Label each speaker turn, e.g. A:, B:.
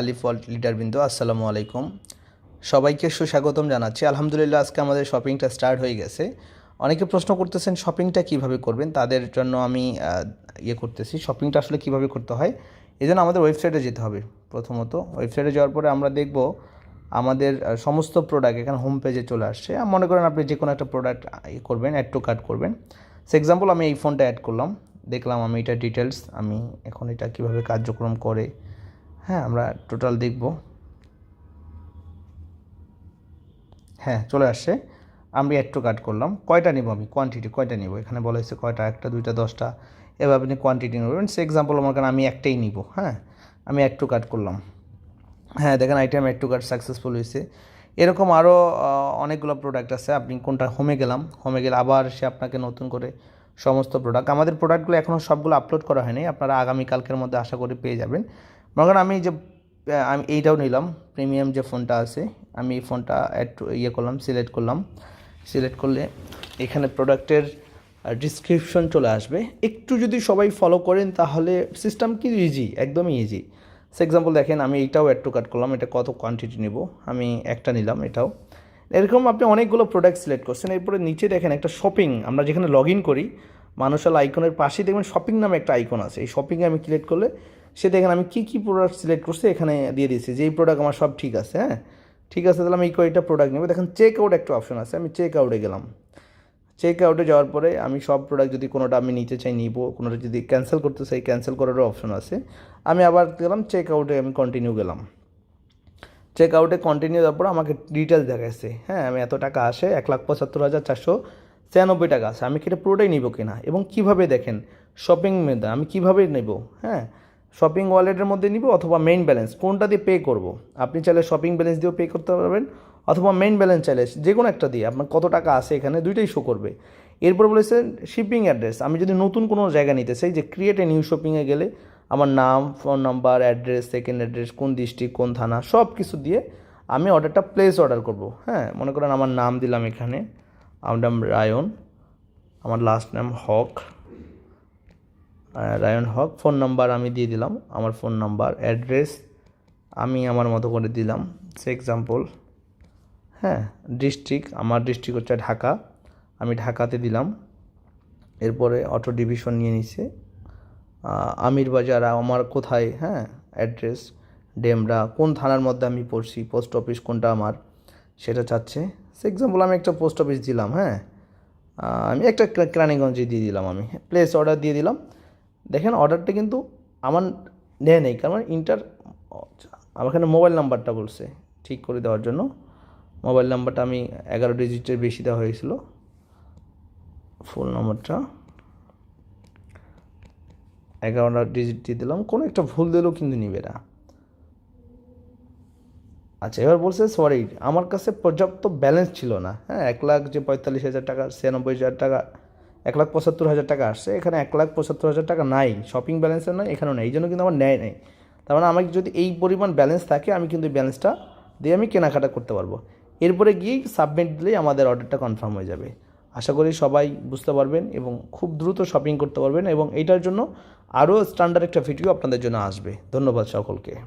A: আলিফ world লিডারবৃন্দ আসসালামু আলাইকুম। সবাইকে সুস্বাগতম জানাচ্ছি। আলহামদুলিল্লাহ, আজকে আমাদের শপিংটা স্টার্ট হয়ে গেছে। অনেকে প্রশ্ন করতেছেন, শপিংটা কীভাবে করবেন? তাদের জন্য আমি ইয়ে করতেছি, শপিংটা আসলে কীভাবে করতে হয়? এই জন্য আমাদের ওয়েবসাইটে যেতে হবে প্রথমত। ওয়েবসাইটে যাওয়ার পরে আমরা দেখব আমাদের সমস্ত প্রোডাক্ট এখানে হোম পেজে চলে আসছে। মনে করেন আপনি যে কোনো একটা প্রোডাক্ট ইয়ে করবেন অ্যাড টু কার্ট করবেন। সে এক্সাম্পল আমি এই ফোনটা অ্যাড করলাম। দেখলাম আমি এটা ডিটেলস আমি এখন এটা কীভাবে কার্যক্রম করে হ্যাঁ আমরা টোটাল দেখব। হ্যাঁ চলে আসছে আমি একটু কাট করলাম। কয়টা নিব আমি? কোয়ান্টিটি কয়টা নিব? এখানে বলা হয়েছে কয়টা? একটা, দুইটা, দশটা। এবার আপনি কোয়ান্টিটি নেবেন। সে এক্সাম্পল আমার কারণে আমি একটাই নিব হ্যাঁ? আমি একটু কাট করলাম। হ্যাঁ দেখেন আইটেম একটু কাট সাকসেসফুল হয়েছে। এরকম আরও অনেকগুলো প্রোডাক্ট আছে। আপনি কোনটা হোমে গেলাম হোমে গেলে আবার সে আপনাকে নতুন করে সমস্ত প্রোডাক্ট আমাদের প্রোডাক্টগুলো এখনও সবগুলো আপলোড করা হয়নি। আপনারা আগামীকালকের মধ্যে আশা করি পেয়ে যাবেন। মনে করেন আমি যে আমি এইটাও নিলাম। প্রিমিয়াম যে ফোনটা আছে, আমি এই ফোনটা একটু ইয়ে করলাম সিলেক্ট করলাম। সিলেক্ট করলে এখানে প্রোডাক্টের ডিসক্রিপশন চলে আসবে। একটু যদি সবাই ফলো করেন, তাহলে সিস্টেম কি ইজি একদমই ইজি সে এক্সাম্পল দেখেন, আমি এইটাও অ্যাড টু কাট করলাম, এটা কত কোয়ান্টিটি নেব? আমি একটা নিলাম এটাও। এরকম আপনি অনেকগুলো প্রোডাক্ট সিলেক্ট করছেন। এরপরে নিচে দেখেন একটা শপিং আমরা যেখানে লগ ইন করি মানুষাল আইকনের পাশেই দেখবেন শপিং নামে একটা আইকন আছে। এই শপিংয়ে আমি ক্লিক করলে সে দেখেন আমি কী কী প্রোডাক্ট সিলেক্ট করছি এখানে দিয়ে দিয়েছি যে এই প্রোডাক্ট আমার সব ঠিক আছে হ্যাঁ? ঠিক আছে, তাহলে আমি এই কয়েকটা প্রোডাক্ট নেব। দেখেন চেক আউট একটা অপশন আছে, আমি চেক আউটে গেলাম। চেক আউটে যাওয়ার পরে আমি সব প্রোডাক্ট যদি কোনোটা আমি নিতে চাই, নিব, কোনোটা যদি ক্যান্সেল করতে চাই ক্যান্সেল করারও অপশন আছে। আমি আবার গেলাম চেক আউটে আমি কন্টিনিউ গেলাম। চেক আউটে কন্টিনিউ দেওয়ার পর আমাকে ডিটেলস দেখাচ্ছে হ্যাঁ? আমি এত টাকা আসে, এক লাখ পঁচাত্তর হাজার চারশো ছিয়ানব্বই টাকা আছে, আমি কি এটা পুরোটাই নিব কিনা? এবং কীভাবে দেখেন? শপিং মেধা আমি কীভাবে নেব? হ্যাঁ? শপিং ওয়ালেটের মধ্যে নিব অথবা মেইন ব্যালেন্স কোনটা দিয়ে পে করব? আপনি চাইলে শপিং ব্যালেন্স দিয়েও পে করতে পারবেন, অথবা মেইন ব্যালেন্স চাইলে যে কোনো একটা দিয়ে, আপনার কত টাকা আছে এখানে দুইটাই শো করবে। এরপর বলেছে শিপিং অ্যাড্রেস আমি যদি নতুন কোনো জায়গা নিতে চাই যে ক্রিয়েট এ নিউ শপিংয়ে গেলে, আমার নাম phone number address second address কোন ডিস্ট্রিক্ট কোন থানা সব কিছু দিয়ে আমি অর্ডারটা প্লেস অর্ডার করব। হ্যাঁ মনে করেন আমার নাম দিলাম এখানে, আমার নাম রায়ন, আমার লাস্ট নাম হক। রায়ন হক ফোন নাম্বার আমি দিয়ে দিলাম। আমার ফোন নাম্বার অ্যাড্রেস আমি আমার মতো করে দিলাম। সে এক্সাম্পল হ্যাঁ ডিস্ট্রিক্ট আমার ডিস্ট্রিক্ট হচ্ছে ঢাকা। আমি ঢাকাতে দিলাম। এরপরে অটো ডিভিশন নিয়ে নিছে। আমির বাজার আমার কোথায় হ্যাঁ অ্যাড্রেস ডেমরা, কোন থানার মধ্যে আমি পড়ছি পোস্ট অফিস কোনটা আমার, সেটা চাচ্ছে। সে এক্সাম্পল আমি একটা পোস্ট অফিস দিলাম হ্যাঁ। আমি একটা ক্রা- কেরানীগঞ্জে দিয়ে দিলাম আমি। প্লেস অর্ডার দিয়ে দিলাম। দেখেন অর্ডারটা কিন্তু আমার নেয় নেই, কারণ ইন্টার আমার এখানে মোবাইল নাম্বারটা বলছে, ঠিক করে দেওয়ার জন্য। মোবাইল নাম্বারটা আমি এগারো ডিজিটের বেশি দেওয়া হয়েছিল। ফুল নাম্বারটা এগারোটা ডিজিট দিয়ে দিলাম, কোনো একটা ভুল দিলেও কিন্তু নিবে না। আচ্ছা এবার বলছে সরি আমার কাছে পর্যাপ্ত ব্যালেন্স ছিল না। হ্যাঁ এক লাখ যে পঁয়তাল্লিশ হাজার টাকা, ছিয়ানব্বই হাজার টাকা এক লাখ পঁচাত্তর হাজার টাকা আসছে, এখানে এক লাখ পঁচাত্তর হাজার টাকা নাই শপিং ব্যালেন্সের নয় এখানেও নেই, এই জন্য কিন্তু আমার নেয় নেই। তার মানে আমাকে যদি এই পরিমাণ ব্যালেন্স থাকে, আমি কিন্তু এই ব্যালেন্সটা দিয়ে আমি কেনাকাটা করতে পারব। এরপরে গিয়েই সাবমিট দিলেই আমাদের অর্ডারটা কনফার্ম হয়ে যাবে। আশা করি সবাই বুঝতে পারবেন এবং খুব দ্রুত শপিং করতে পারবেন এবং এইটার জন্য আরও স্ট্যান্ডার্ড একটা ভিডিও আপনাদের জন্য আসবে। ধন্যবাদ সকলকে।